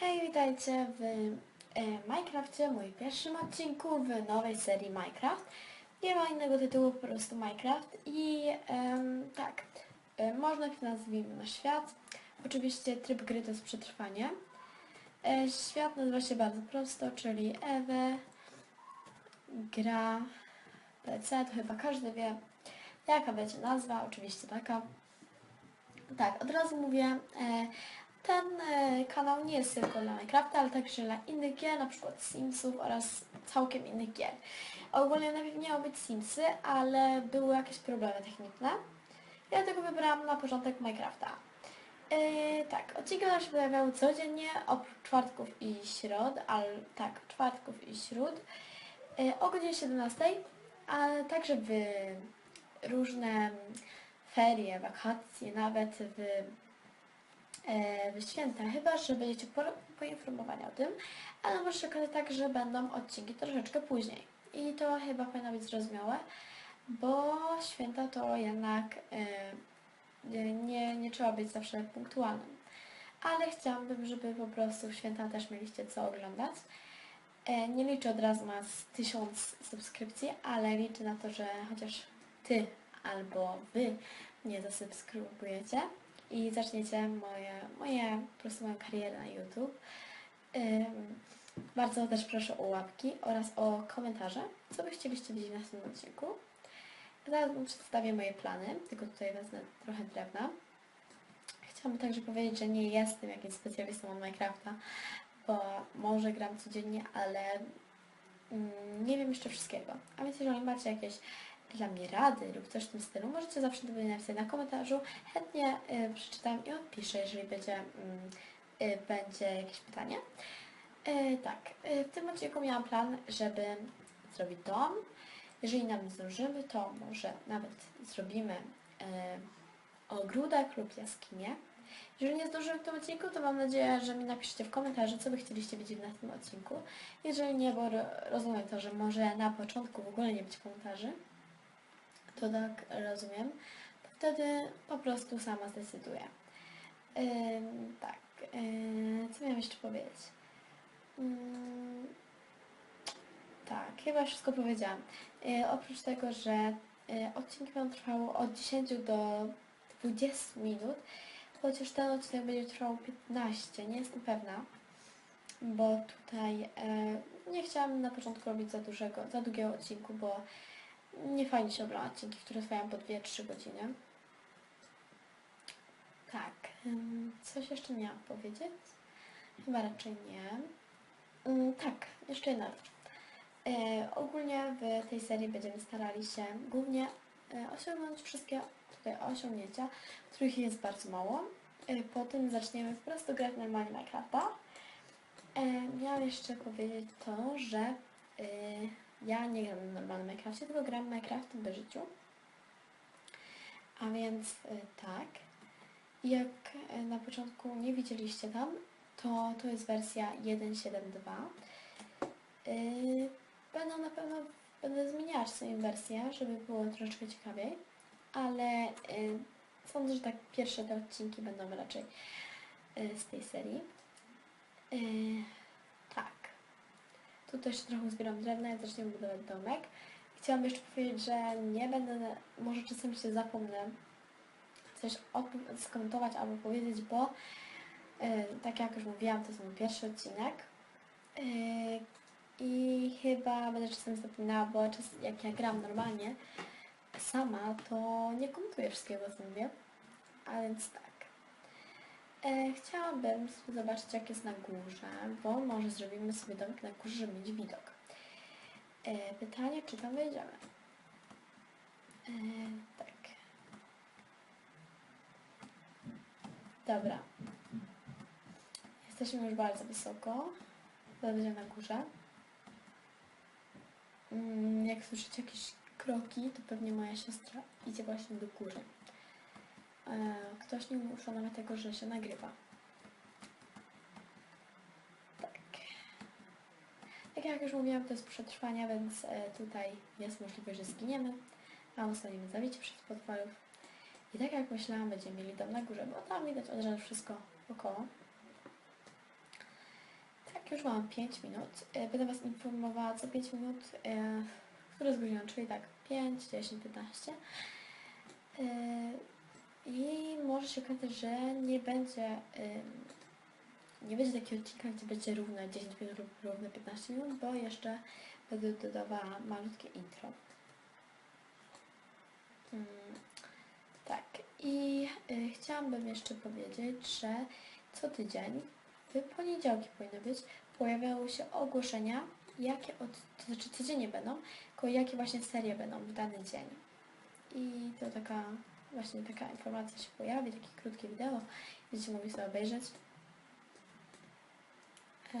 Hej, witajcie w e, Minecrafcie, moim pierwszym odcinku w nowej serii Minecraft. Nie ma innego tytułu, po prostu Minecraft i tak, e, można nazwijmy na świat. Oczywiście tryb gry to jest przetrwanie. E, świat nazywa się bardzo prosto, czyli Ewe, gra, PC, to chyba każdy wie jaka będzie nazwa, oczywiście taka. Tak, od razu mówię, e, kanał nie jest tylko dla Minecrafta, ale także dla innych gier, na przykład Simsów oraz całkiem innych gier. Ogólnie najpierw miały być Simsy, ale były jakieś problemy techniczne. Ja dlatego wybrałam na początek Minecrafta. E, tak, odcinki będą się pojawiały codziennie, oprócz czwartków i środ, ale tak, czwartków i śród, e, o godzinie 17, a także w różne ferie, wakacje, nawet w w święta, chyba że będziecie po, poinformowani o tym, ale może się tak, że będą odcinki troszeczkę później. I to chyba powinno być zrozumiałe, bo święta to jednak e, nie, nie trzeba być zawsze punktualnym. Ale chciałabym, żeby po prostu w święta też mieliście co oglądać. E, nie liczę od razu na tysiąc subskrypcji, ale liczę na to, że chociaż ty albo wy mnie zasubskrybujecie i zaczniecie moje, moje, po prostu moją karierę na YouTube. Bardzo też proszę o łapki oraz o komentarze, co by chcieliście widzieć w następnym odcinku. Zaraz wam przedstawię moje plany, tylko tutaj wezmę trochę drewna. Chciałabym także powiedzieć, że nie jestem jakimś specjalistą od Minecrafta, bo może gram codziennie, ale mm, nie wiem jeszcze wszystkiego. A więc jeżeli macie jakieś dla mnie rady lub coś w tym stylu, możecie zawsze do mnie napisać na komentarzu. Chętnie y, przeczytam i odpiszę, jeżeli będzie, mm, y, będzie jakieś pytanie. Y, tak, y, w tym odcinku miałam plan, żeby zrobić dom. Jeżeli nam zdążymy, to może nawet zrobimy y, ogródek lub jaskinię. Jeżeli nie zdążymy w tym odcinku, to mam nadzieję, że mi napiszecie w komentarzu, co by chcieliście widzieć na tym odcinku. Jeżeli nie, bo ro- rozumiem to, że może na początku w ogóle nie być komentarzy, to tak rozumiem, to wtedy po prostu sama zdecyduję. Ym, tak, yy, co miałam jeszcze powiedzieć? Ym, tak, chyba wszystko powiedziałam. Yy, oprócz tego, że yy, odcinki będą trwały od 10 do 20 minut, chociaż ten odcinek będzie trwał 15, nie jestem pewna, bo tutaj yy, nie chciałam na początku robić za dużego, za długiego odcinku, bo nie fajnie się ogląda odcinki, które trwają po 2-3 godziny. Tak, coś jeszcze miałam powiedzieć? Chyba raczej nie. Ym, tak, jeszcze jedna rzecz. E, ogólnie w tej serii będziemy starali się głównie e, osiągnąć wszystkie tutaj osiągnięcia, których jest bardzo mało. E, potem zaczniemy po prostu grać normalnie Minecrafta. Miałam jeszcze powiedzieć to, że ja nie gram w normalnym Minecrafcie, tylko gram w Minecraft w życiu. A więc y, tak. Jak y, na początku nie widzieliście tam, to to jest wersja 1.7.2. Yy, będą na pewno, będę zmieniała swoją wersję, żeby było troszeczkę ciekawiej, ale y, sądzę, że tak pierwsze te odcinki będą raczej y, z tej serii. Tu też trochę zbieram drewna i zaczniemy budować domek. Chciałam jeszcze powiedzieć, że nie będę, może czasem się zapomnę coś skomentować albo powiedzieć, bo yy, tak jak już mówiłam, to jest mój pierwszy odcinek yy, i chyba będę czasem zapominała, bo czas, jak ja gram normalnie sama, to nie komentuję wszystkiego, co mówię. A więc tak. E, chciałabym zobaczyć, jak jest na górze, bo może zrobimy sobie domek na górze, żeby mieć widok. E, pytanie, czy tam wejdziemy? E, tak. Dobra. Jesteśmy już bardzo wysoko. Będziemy na górze. Mm, jak słyszycie jakieś kroki, to pewnie moja siostra idzie właśnie do góry. E, Ktoś nie uszanował tego, że się nagrywa. Tak. Tak jak już mówiłam, to jest przetrwania, więc e, tutaj jest możliwość, że zginiemy, a zostaniemy zabici przez potworów. I tak jak myślałam, będziemy mieli dom na górze, bo tam widać od razu wszystko wokoło. już mam 5 minut. E, Będę Was informowała co 5 minut, które godzina, czyli tak 5, 10, 15. I może się okazać, że nie będzie em, nie będzie takiego odcinka, gdzie będzie równe 10 minut lub równe 15 minut, bo jeszcze będę dodawała malutkie intro. Mm, tak, i y, chciałabym jeszcze powiedzieć, że co tydzień, w poniedziałki powinny być, pojawiały się ogłoszenia, jakie od, to znaczy codziennie będą, tylko jakie właśnie serie będą w dany dzień. I to taka, właśnie taka informacja się pojawi, takie krótkie wideo, będziecie mogli sobie obejrzeć. Eee,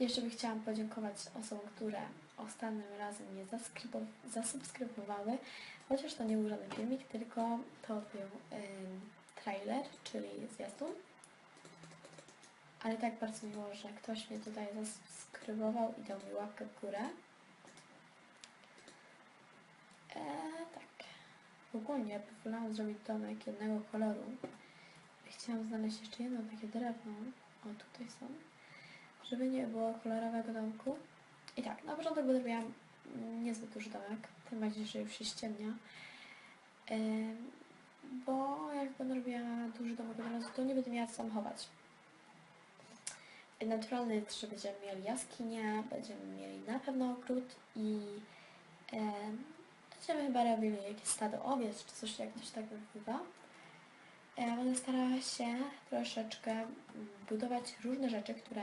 Jeszcze bym chciałam podziękować osobom, które ostatnim razem mnie zasubskrybowały, chociaż to nie był żaden filmik, tylko to był ym, trailer, czyli zwiastun. Ale tak bardzo miło, że ktoś mnie tutaj zasubskrybował i dał mi łapkę w górę. Eee. Ogólnie wolałam zrobić domek jednego koloru. Chciałam znaleźć jeszcze jedno takie drewno. O, tutaj są. Żeby nie było kolorowego domku. I tak, na początek będę niezbyt duży domek. Tym bardziej, że już się ściemnia. Em, bo jak będę robiła duży domek od razu, to nie będę miała tam chować. Naturalne jest, że będziemy mieli jaskinię, będziemy mieli na pewno ogród i będziemy chyba robili jakieś stado owiec, czy coś jak ktoś tak nazywa. Ja będę starała się troszeczkę budować różne rzeczy, które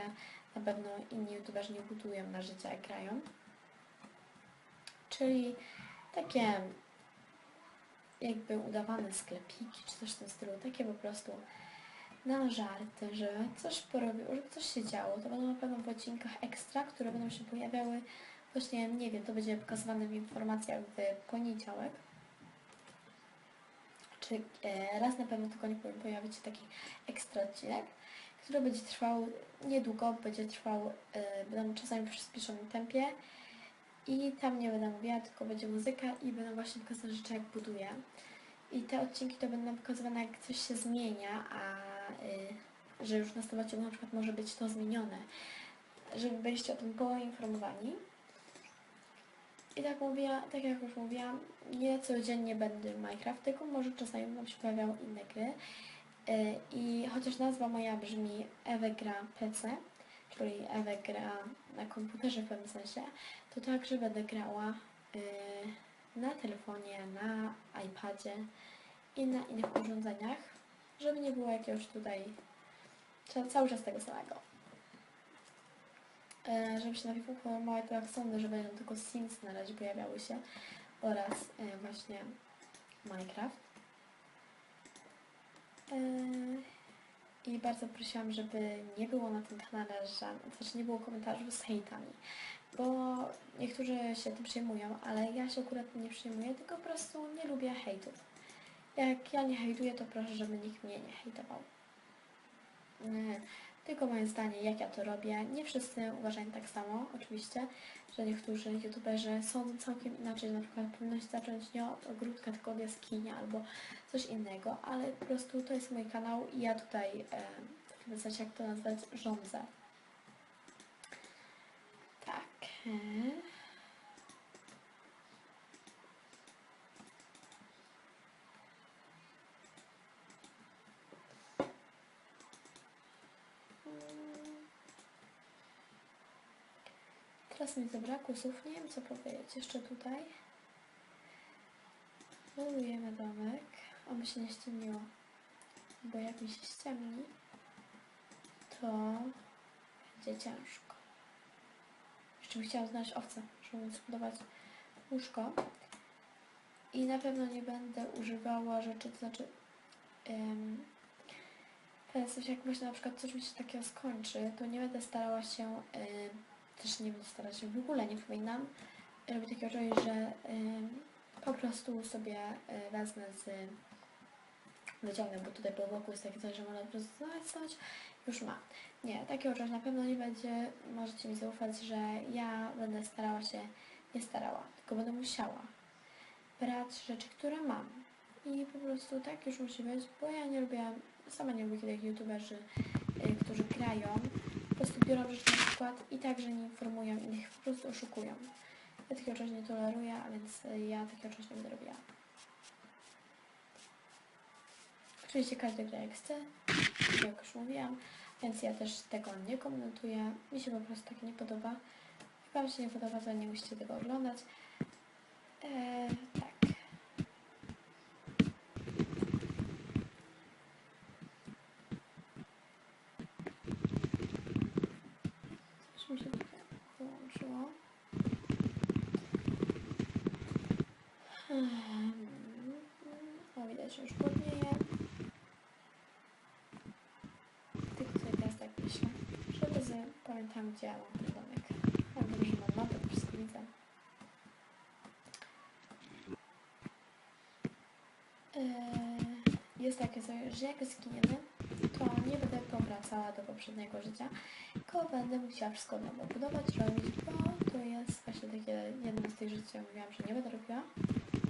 na pewno inni youtuberzy nie budują na życie, grają. Czyli takie jakby udawane sklepiki, czy coś w tym stylu, takie po prostu na żarty, że coś porobił, żeby coś się działo. To będą na pewno w odcinkach ekstra, które będą się pojawiały właśnie, nie wiem, to będzie pokazywane w informacjach w poniedziałek czy e, raz na pewno tylko nie pojawić się taki ekstra odcinek, który będzie trwał niedługo, będzie trwał, e, będą czasami w przyspieszonym tempie i tam nie będę mówiła, tylko będzie muzyka i będę właśnie pokazywać rzeczy jak buduję. I te odcinki to będą pokazywane jak coś się zmienia, a y, że już w następnym odcinku na przykład może być to zmienione, żeby byliście o tym poinformowani. I tak mówiła, tak jak już mówiłam, nie codziennie będę w Minecraft, tylko może czasami będą się pojawiały inne gry. Yy, I chociaż nazwa moja brzmi Ewe gra PC, czyli Ewe gra na komputerze w pewnym sensie, to także będę grała yy, na telefonie, na iPadzie i na innych urządzeniach, żeby nie było jakiegoś tutaj ca- cały czas tego samego. E, żeby się najpierw jak sądzę, że będą tylko Sims na razie pojawiały się oraz e, właśnie Minecraft. E, I bardzo prosiłam, żeby nie było na tym kanale żadnych, znaczy nie było komentarzy z hejtami, bo niektórzy się tym przejmują, ale ja się akurat nie przejmuję, tylko po prostu nie lubię hejtów. Jak ja nie hejtuję, to proszę, żeby nikt mnie nie hejtował. Tylko moje zdanie, jak ja to robię. Nie wszyscy uważają tak samo, oczywiście, że niektórzy youtuberzy sądzą całkiem inaczej, na przykład powinno się zacząć nie od ogródka, tylko od jaskini albo coś innego, ale po prostu to jest mój kanał i ja tutaj, w jak to nazwać, rządzę. Tak. Mi zabrakło słów, nie wiem co powiedzieć jeszcze tutaj. Budujemy domek, oby się nie ściemniło, bo jak mi się ściemni, to będzie ciężko. Jeszcze bym chciała znaleźć owce, żeby móc budować łóżko. I na pewno nie będę używała rzeczy, to znaczy um, w jak myślę na przykład coś mi się takiego skończy, to nie będę starała się też nie będę starać się w ogóle, nie powinnam robić takiego czegoś, że em, po prostu sobie e, wezmę z wyciągnę, bo tutaj po boku jest takie coś, że można po prostu zasnąć, już ma. Nie, takiego czegoś na pewno nie będzie, możecie mi zaufać, że ja będę starała się, nie starała, tylko będę musiała brać rzeczy, które mam. I po prostu tak już musi być, bo ja nie lubię, sama nie lubię kiedy youtuberzy, y, którzy grają, po prostu biorą rzeczy na przykład i także nie informują innych, po prostu oszukują. Ja takiego czegoś nie toleruję, a więc y, ja takiego czegoś nie będę robiła. Oczywiście każdy gra jak chce, jak już mówiłam, więc ja też tego nie komentuję. Mi się po prostu tak nie podoba. Jak Wam się nie podoba, to nie musicie tego oglądać. Eee, tak. Coś mi się wyłączyło. O, widać, że już płodnieje. Tylko sobie teraz tak myślę, żeby z... pamiętam gdzie ja mam ten domek. Mam dobrze, mam mapę, wszystko widzę. Jest takie coś, że jak zginiemy, to nie będę powracała do poprzedniego życia, tylko będę musiała wszystko od nowa budować, robić, bo to jest właśnie takie jedno z tych rzeczy, ja mówiłam, że nie będę robiła.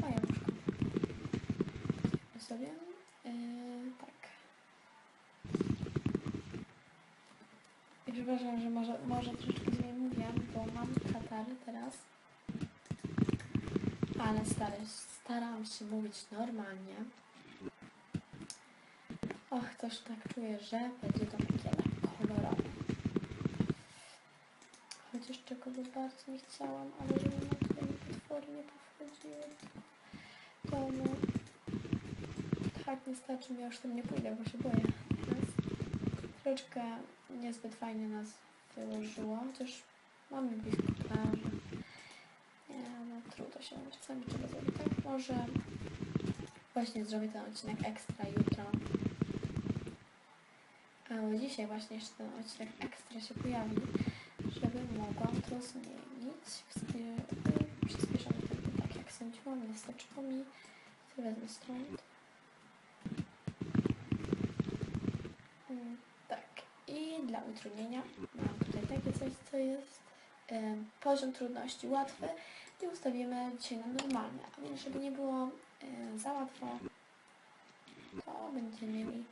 Moja łóżko. sobie. Yy, tak. I przepraszam, że może, może troszeczkę źle mówiłam, bo mam katary teraz. Ale stary, staram się mówić normalnie. Och, też tak czuję, że będzie to takie lekko kolorowe. Chociaż czego by bardzo nie chciałam, ale żeby nam tutaj potwory nie powchodziły do domu. Tak, nie starczy mi, ja już tam nie pójdę, bo się boję. Teraz troszeczkę niezbyt fajnie nas wyłożyło, chociaż mamy blisko plaży. Nie, no trudno się mówić, co mi trzeba zrobić. Tak, może właśnie zrobię ten odcinek ekstra jutro. Ale dzisiaj właśnie jeszcze ten odcinek ekstra się pojawi, żeby mogłam to zmienić przyspieszony tempo, tak jak sądziłam, nie starczyło mi. To wezmę stąd. Tak, i dla utrudnienia mam tutaj takie coś, co jest em, poziom trudności łatwy i ustawimy dzisiaj na normalny, a więc żeby nie było e, za łatwo, to będziemy mieli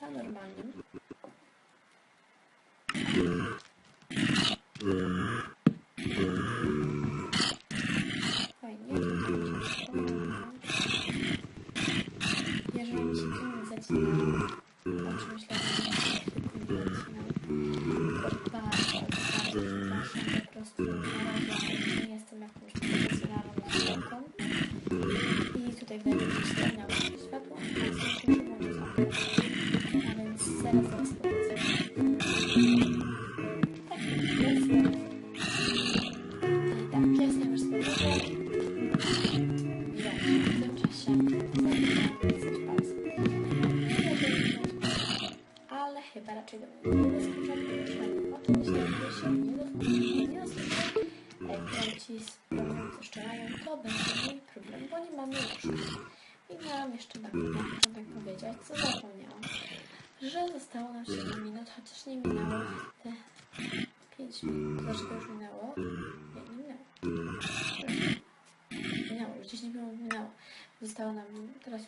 na normalnym.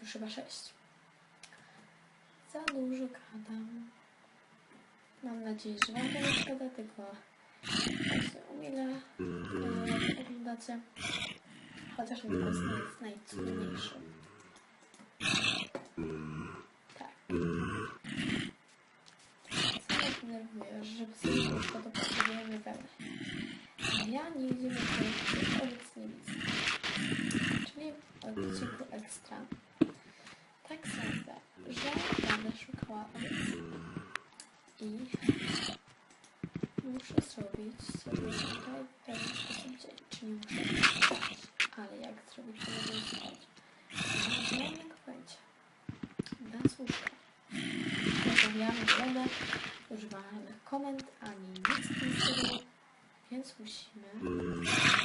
Już chyba 6. Za dużo gadam. Mam nadzieję, że Wam to nie szkoda, tylko właśnie umile e, oglądacie. Chociaż mi to jest naj- najcudniejsze. Tak. Co mnie denerwuje, że sobie to potrzebujemy wełnę. A ja nie widzę projektu, obecnie widzę. Czyli odcinku ekstra. Tak sądzę, że będę szukała. I muszę zrobić sobie tutaj w pewien. Czyli muszę spać. Ale jak zrobić, to będę spać? Nie mam żadnego pojęcia. Bez łóżka. Rozmawiamy, nie będę używamy komend ani nic w tym stylu, więc musimy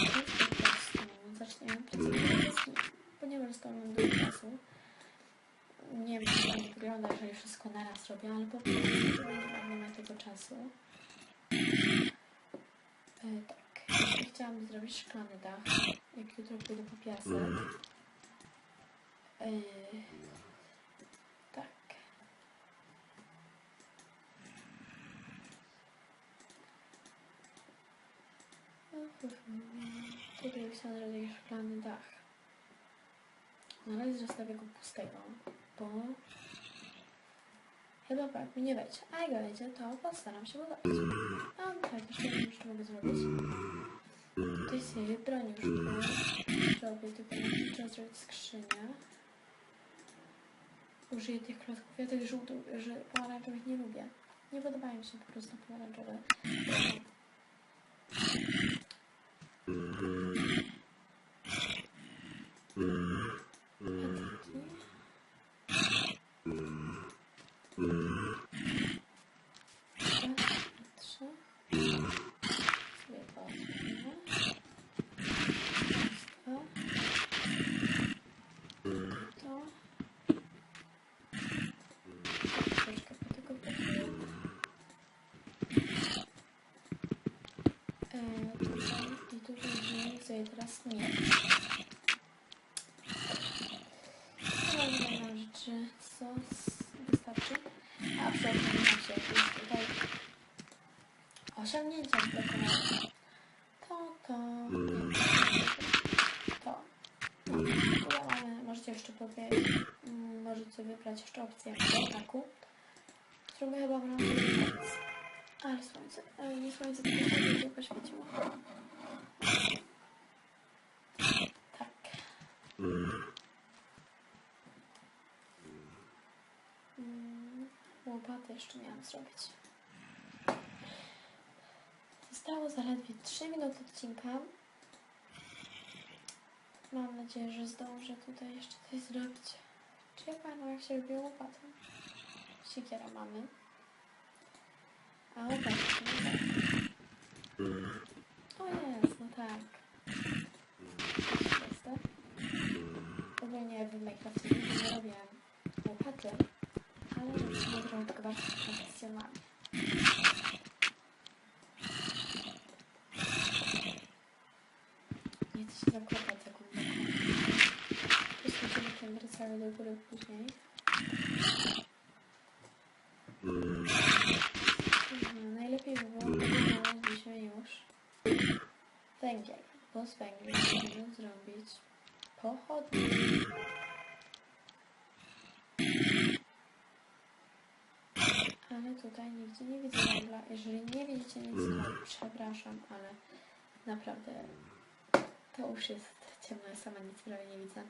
więc po prostu zaczniemy pracować z nim, ponieważ to mam dużo czasu. Nie wiem, jak to wygląda, jeżeli wszystko naraz robię, ale po prostu nie mam tego czasu. E, tak, chciałam zrobić szklany dach, jak jutro pójdę po piasek. E, tak. Tutaj chciałam zrobić szklany dach. Na razie zostawię go pustego, bo chyba brak mi nie wejdzie. A jak wejdzie, to postaram się budować. A tak, jeszcze nie wiem, mogę zrobić. Tutaj sobie broń już zrobię. Tutaj trzeba zrobić skrzynię. Użyję tych klocków. Ja tych żółtych, że pomarańczowych nie lubię. Nie podobają mi się po prostu pomarańczowe. Patyki. Raz, trzy. Sobie połączymy. Dwa. To. Troszkę patyków brakuje. E, tutaj i tutaj zmienię sobie teraz miecz. Chyba nie mam rzeczy, co s- wystarczy. A przypomniałam się, jest tutaj osiągnięcia zblokowane. To, to, nie, to. No, tutaj mamy, możecie jeszcze mm, możecie wybrać jeszcze opcję ataku. Zróbmy chyba brązowy. Ale słońce, e, nie słońce, tylko słońce poświeciło. Tak. Mm, Łopatę jeszcze miałam zrobić. Zostało zaledwie 3 minuty odcinka. Mam nadzieję, że zdążę tutaj jeszcze coś zrobić. Czy ja pamiętam jak się robiło łopatę? Siekiera mamy. A tak. O jest, no tak. Jest to. Ogólnie w Minecrafcie nigdy nie robię łopaty, ale robię tylko bardzo profesjonalnie. Nie chcę się zakopać za głęboko. Poskoczymy tym wracały do góry później. Mhm, Najlepiej by było, znaleźliśmy już węgiel, bo z węgla możemy zrobić pochodnie. Ale tutaj nigdzie nie widzę węgla. Jeżeli nie widzicie nic, to przepraszam, ale naprawdę to już jest ciemno, ja sama nic prawie nie widzę.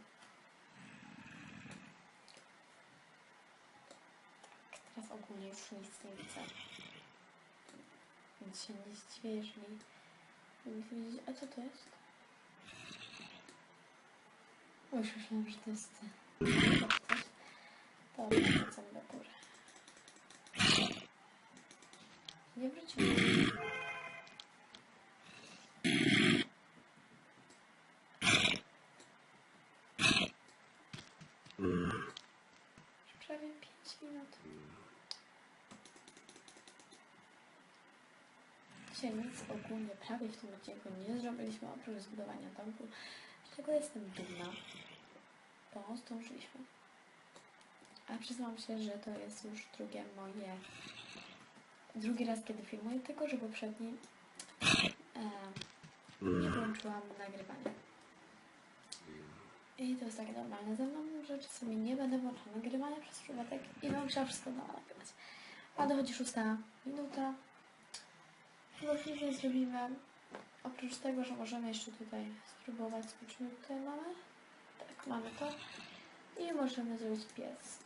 Tak, teraz ogólnie już nic nie widzę. Więc się nie zdziwię, jeżeli nie widzicie. A co to jest? O, już myślałam, że to jest coś. Dobra, wracam do góry. Nie wróciłem. Już prawie 5 minut. Dzisiaj nic ogólnie prawie w tym odcinku nie zrobiliśmy oprócz zbudowania domku, z czego jestem dumna, bo zdążyliśmy. A przyznam się, że to jest już drugie moje, drugi raz kiedy filmuję, tylko że poprzedni e, nie włączyłam nagrywania. I to jest tak normalne ze mną, że czasami nie będę włączała nagrywania przez przypadek i będę musiała wszystko na nagrywać. A dochodzi szósta minuta. Chyba chwilę zrobimy. Oprócz tego, że możemy jeszcze tutaj spróbować, zobaczymy tutaj mamy. Tak, mamy to. I możemy zrobić piec.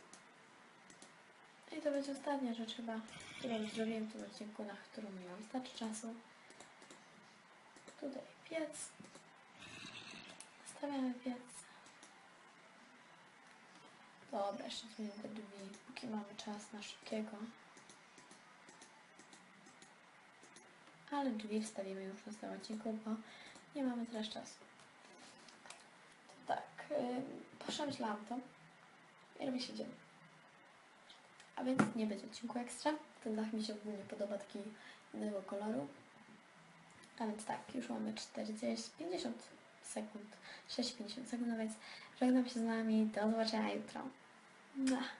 I to będzie ostatnia rzecz chyba, którą zrobiłem w tym odcinku, na którą miałam wystarczy czasu. Tutaj piec. Stawiamy piec. Dobra, jeszcze zmienię te drzwi, póki mamy czas na szybkiego. Ale drzwi wstawimy już na tym odcinku, bo nie mamy teraz czasu. Tak, yy, przemyślałam to i robi się dzień. A więc nie będzie odcinku ekstra. Ten dach mi się ogólnie podoba, taki innego koloru. A więc tak, już mamy 40, 50 sekund, 6-50 sekund, a więc żegnam się z nami, do zobaczenia jutro. Mua.